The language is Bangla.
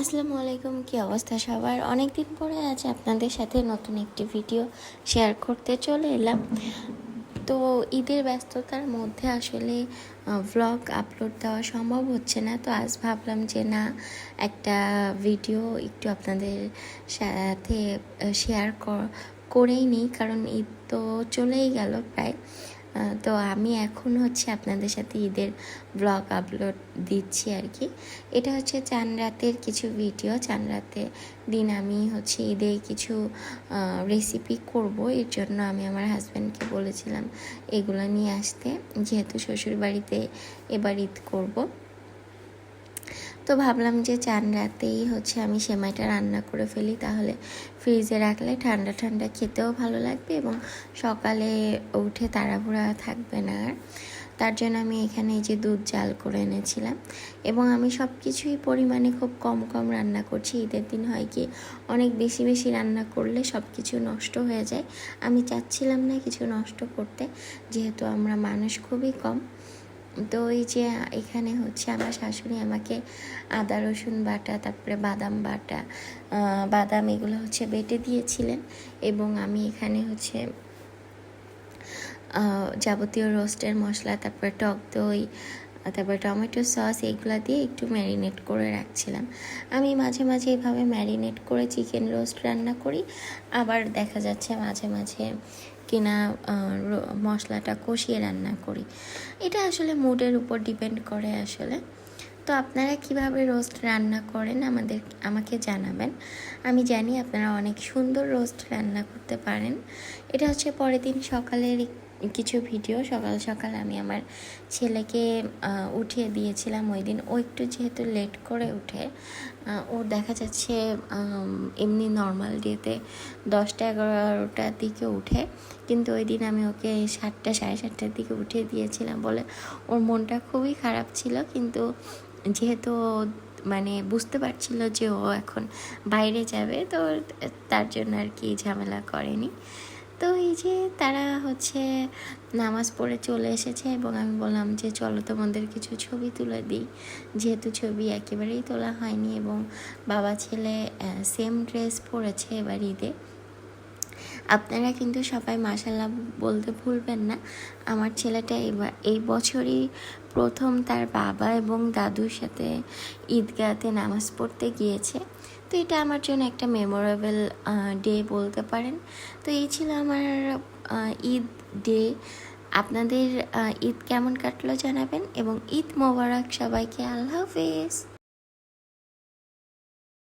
আসসালামু আলাইকুম, কী অবস্থা সবার? অনেক দিন পরে আজ আপনাদের সাথে নতুন একটি ভিডিও শেয়ার করতে চলে এলাম। তো ঈদের ব্যস্ততার মধ্যে আসলে ভ্লগ আপলোড দেওয়া সম্ভব হচ্ছে না। তো আজ ভাবলাম যে না, একটা ভিডিও একটু আপনাদের সাথে শেয়ার করেই নিই। কারণ ঈদ তো চলেই গেল প্রায়। তো আমি এখন হচ্ছে আপনাদের সাথে ঈদের ব্লগ আপলোড দিচ্ছি আর কি এটা হচ্ছে চান রাতের কিছু ভিডিও চান রাতে দিন আমি হচ্ছে ঈদে কিছু রেসিপি করব। এর জন্য আমি আমার হাজব্যান্ডকে বলেছিলাম এগুলো নিয়ে আসতে, যেহেতু শ্বশুর বাড়িতে এবার ঈদ করব। তো ভাবলাম যে চান রাতেই হচ্ছে আমি সেমাইটা রান্না করে ফেলি, তাহলে ফ্রিজে রাখলে ঠান্ডা ঠান্ডা খেতেও ভালো লাগবে এবং সকালে উঠে তাড়াহুড়া থাকবে না আর। তার জন্য আমি এখানে এই যে দুধ জাল করে এনেছিলাম এবং আমি সব কিছুই পরিমাণে খুব কম কম রান্না করছি। ঈদের দিন হয় কি, অনেক বেশি বেশি রান্না করলে সব কিছু নষ্ট হয়ে যায়। আমি চাচ্ছিলাম না কিছু নষ্ট করতে, যেহেতু আমরা মানুষ খুবই কম। তো এই যে এখানে হচ্ছে আমার শাশুড়ি আমাকে আদা, রসুন বাটা, তারপরে বাদাম বাটা বাদাম এগুলো হচ্ছে বেটে দিয়েছিলেন এবং আমি এখানে হচ্ছে যাবতীয় রোস্টের মশলা, তারপরে টক দই, তারপর টমেটো সস এগুলো দিয়ে একটু ম্যারিনেট করে রাখছিলাম। আমি মাঝে মাঝে এভাবে ম্যারিনেট করে চিকেন রোস্ট রান্না করি। আবার দেখা যাচ্ছে মাঝে মাঝে কিনা মশলাটা কষিয়ে রান্না করি। এটা আসলে মুডের উপর ডিপেন্ড করে আসলে। তো আপনারা কীভাবে রোস্ট রান্না করেন আমাদের, আমাকে জানাবেন। আমি জানি আপনারা অনেক সুন্দর রোস্ট রান্না করতে পারেন। এটা হচ্ছে পরের দিন সকালের কিছু ভিডিও সকাল সকাল আমি আমার ছেলেকে উঠিয়ে দিয়েছিলাম ওই দিন। ও একটু যেহেতু লেট করে উঠে ওর দেখা যাচ্ছে এমনি নর্মাল ডেতে দশটা এগারোটার দিকে উঠে। কিন্তু ওই দিন আমি ওকে সাতটা, সাড়ে সাতটার দিকে উঠিয়ে দিয়েছিলাম বলে ওর মনটা খুবই খারাপ ছিল। কিন্তু যেহেতু মানে বুঝতে পারছিল যে ও এখন বাইরে যাবে, তো তার জন্য আর কি ঝামেলা করেনি। তো এই যে তারা হচ্ছে নামাজ পড়ে চলে এসেছে এবং আমি বললাম যে, চলো তোমাদের কিছু ছবি তুলে দিই। যেহেতু ছবি একেবারেই তোলা হয়নি এবং বাবা ছেলে সেম ড্রেস পরেছে এবার ঈদে। আপনারা কিন্তু সবাই মাসাল্লাহ বলতে ভুলবেন না, আমার ছেলেটা এবার, এই বছরই প্রথম তার বাবা এবং দাদুর সাথে ঈদগাতে নামাজ পড়তে গিয়েছে। তো এটা আমার জন্য একটা মেমোরেবল ডে বলতে পারেন। তো এই ছিল আমার ঈদ ডে আপনাদের ঈদ কেমন কাটলো জানাবেন এবং ঈদ মোবারক সবাইকে। আল্লাহ হাফেজ।